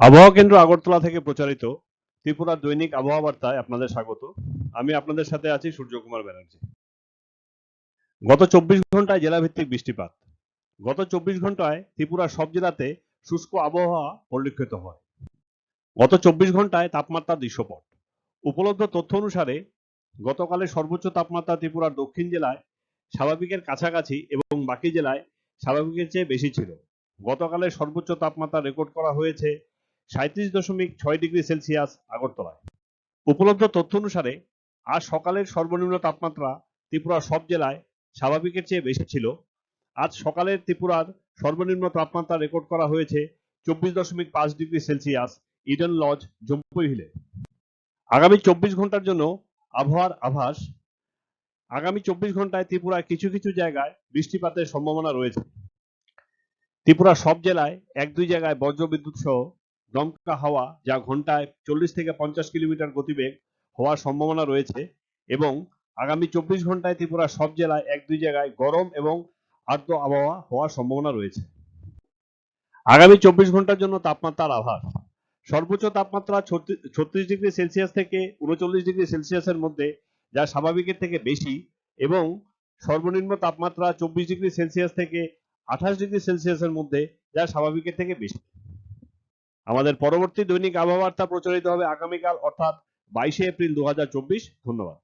আবহাওয়া কেন্দ্র আগরতলা থেকে প্রচারিত ত্রিপুরার দৈনিক আবহাওয়া বার্তায় আপনাদের স্বাগত। আমি আপনাদের সাথে আছি সূর্যকুমার ব্যানার্জি। গত চব্বিশ ঘন্টায় জেলাভিত্তিক বৃষ্টিপাত। গত চব্বিশ ঘন্টায় ত্রিপুরার সব জেলাতে শুষ্ক আবহাওয়া পরিলক্ষিত হয়। গত চব্বিশ ঘন্টায় তাপমাত্রার দৃশ্যপট। উপলব্ধ তথ্য অনুসারে গতকালের সর্বোচ্চ তাপমাত্রা ত্রিপুরার দক্ষিণ জেলায় স্বাভাবিকের কাছাকাছি এবং বাকি জেলায় স্বাভাবিকের চেয়ে বেশি ছিল। গতকালের সর্বোচ্চ তাপমাত্রা রেকর্ড করা হয়েছে সাঁত্রিশ দশমিক ছয় ডিগ্রি সেলসিয়াস আগরতলায়। উপলব্ধ তথ্য অনুসারে, আজ সকালের সর্বনিম্ন তাপমাত্রা ত্রিপুরার সব জেলায় স্বাভাবিকের চেয়ে বেশি ছিল। আজ সকালের ত্রিপুরার সর্বনিম্ন তাপমাত্রা রেকর্ড করা হয়েছে চব্বিশ দশমিক পাঁচ degree Celsius Eden Lodge Jampui হিলে। আগামী চব্বিশ ঘণ্টার জন্য আবহাওয়ার আভাস, আগামী চব্বিশ ঘন্টায় ত্রিপুরার কিছু কিছু জায়গায় বৃষ্টিপাতের সম্ভাবনা রয়েছে। ত্রিপুরার সব জেলায় এক দুই জায়গায় বজ্রবিদ্যুৎ সহ দমকা হাওয়া, যা ঘন্টায় চল্লিশ থেকে পঞ্চাশ কিলোমিটার গতিবেগ হওয়ার সম্ভাবনা রয়েছে এবং আগামী চব্বিশ ঘন্টায় ত্রিপুরার সব জেলায় এক দুই জায়গায় গরম এবং আর্দ্র আবহাওয়া হওয়ার সম্ভাবনা রয়েছে। আগামী চব্বিশ ঘণ্টার জন্য তাপমাত্রার আভাস। সর্বোচ্চ তাপমাত্রা ছত্রিশ ডিগ্রি সেলসিয়াস থেকে উনচল্লিশ ডিগ্রি সেলসিয়াসের মধ্যে, যা স্বাভাবিকের থেকে বেশি এবং সর্বনিম্ন তাপমাত্রা চব্বিশ ডিগ্রি সেলসিয়াস থেকে আঠাশ ডিগ্রি সেলসিয়াসের মধ্যে, যা স্বাভাবিকের থেকে বেশি। আমাদের পরবর্তী দৈনিক আবহাওয়া তা প্রচারিত হবে আগামীকাল, অর্থাৎ বাইশে এপ্রিল দু হাজার চব্বিশ। ধন্যবাদ।